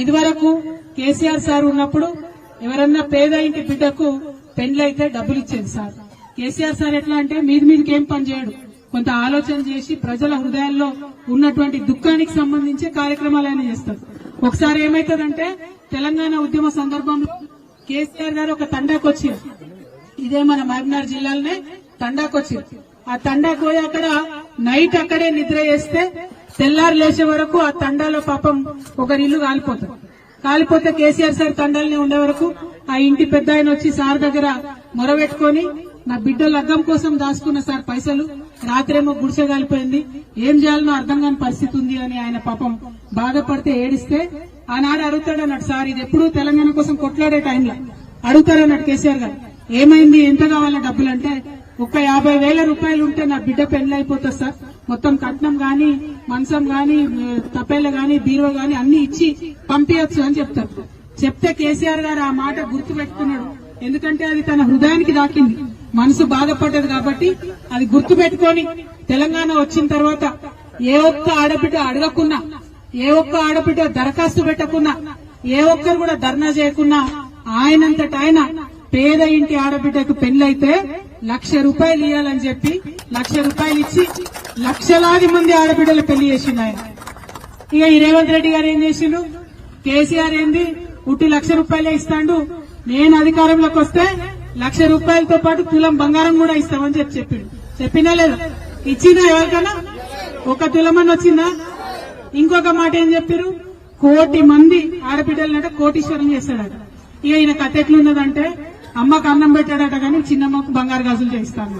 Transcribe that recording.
ఇదివరకు కేసీఆర్ సార్ ఉన్నప్పుడు ఎవరన్నా పేద ఇంటి బిడ్డకు పెండ్లైతే డబ్బులు ఇచ్చేది సార్. కేసీఆర్ సార్ ఎట్లా అంటే మీది మీదకి ఏం పని చేయడు. కొంత ఆలోచన చేసి ప్రజల హృదయాల్లో ఉన్నటువంటి దుఃఖానికి సంబంధించి కార్యక్రమాలు చేస్తారు. ఒకసారి ఏమైతుందంటే తెలంగాణ ఉద్యమ సందర్భంలో కేసీఆర్ గారు ఒక తండాకు వచ్చారు. ఇదే మన మహబూబ్నగర్ జిల్లాలోనే తండాకు వచ్చారు. ఆ తండాకు పోయి అక్కడ నైట్ అక్కడే నిద్ర చేస్తే తెల్లారు లేచే వరకు ఆ తండాలో పాపం ఒకరి ఇల్లు కాలిపోతుంది. కాలిపోతే కేసీఆర్ సార్ తండాలనే ఉండే వరకు ఆ ఇంటి పెద్ద ఆయన వచ్చి సార్ దగ్గర మొరబెట్టుకొని నా బిడ్డ లగ్గం కోసం దాచుకున్న సార్ పైసలు రాత్రేమో గుడిసె కాలిపోయింది. ఏం చేయాలనో అర్థం కాని పరిస్థితి ఉంది అని ఆయన పాపం బాధపడితే ఏడిస్తే ఆనాడు అడుగుతాడు అన్నట్టు సార్ ఇది ఎప్పుడు తెలంగాణ కోసం కొట్లాడే టైంలో. అడుగుతారు కేసీఆర్ గారు. ఏమైంది? ఎంత కావాలా డబ్బులు అంటే ఒక యాభై వేల రూపాయలు ఉంటే నా బిడ్డ పెళ్ళి అయిపోతుంది సార్. మొత్తం కట్నం కానీ మంచం గాని తప్పేళ్ళ గాని బీరువ గాని అన్ని ఇచ్చి పంపించచ్చు అని చెప్తారు. చెప్తే కేసీఆర్ గారు ఆ మాట గుర్తు పెట్టుకున్నాడు ఎందుకంటే అది తన హృదయానికి దాకింది. మనసు బాధపడ్డది కాబట్టి అది గుర్తు పెట్టుకొని తెలంగాణ వచ్చిన తర్వాత ఏ ఒక్క ఆడబిడ్డ అడగకున్నా ఏ ఒక్క ఆడబిడ్డ దరఖాస్తు పెట్టకున్నా ఏ ఒక్కరు కూడా ధర్నా చేయకున్నా ఆయనంతట ఆయన పేద ఇంటి ఆడబిడ్డకు పెళ్ళైతే లక్ష రూపాయలు ఇవ్వాలని చెప్పి లక్ష రూపాయలు ఇచ్చి లక్షలాది మంది ఆడబిడ్డలు పెళ్ళి చేసిండు ఆయన. ఇక ఈ రేవంత్ రెడ్డి గారు ఏం చేసిండు? కేసీఆర్ ఏంది? ఉట్టి లక్ష రూపాయలే ఇస్తాడు. నేను అధికారంలోకి వస్తే లక్ష రూపాయలతో పాటు తులం బంగారం కూడా ఇస్తామని చెప్పి చెప్పిండు. చెప్పినా లేదా? ఇచ్చినా ఎవరికైనా ఒక తులమని వచ్చిందా? ఇంకొక మాట ఏం చెప్పారు కోటి మంది ఆడబిడ్డలనట కోటీశ్వరం చేస్తాడట. ఇక ఈయన కథ ఎట్లున్నదంటే అమ్మకు అన్నం పెట్టాడట కానీ చిన్నమ్మకు బంగారు గాజులు చేయిస్తాను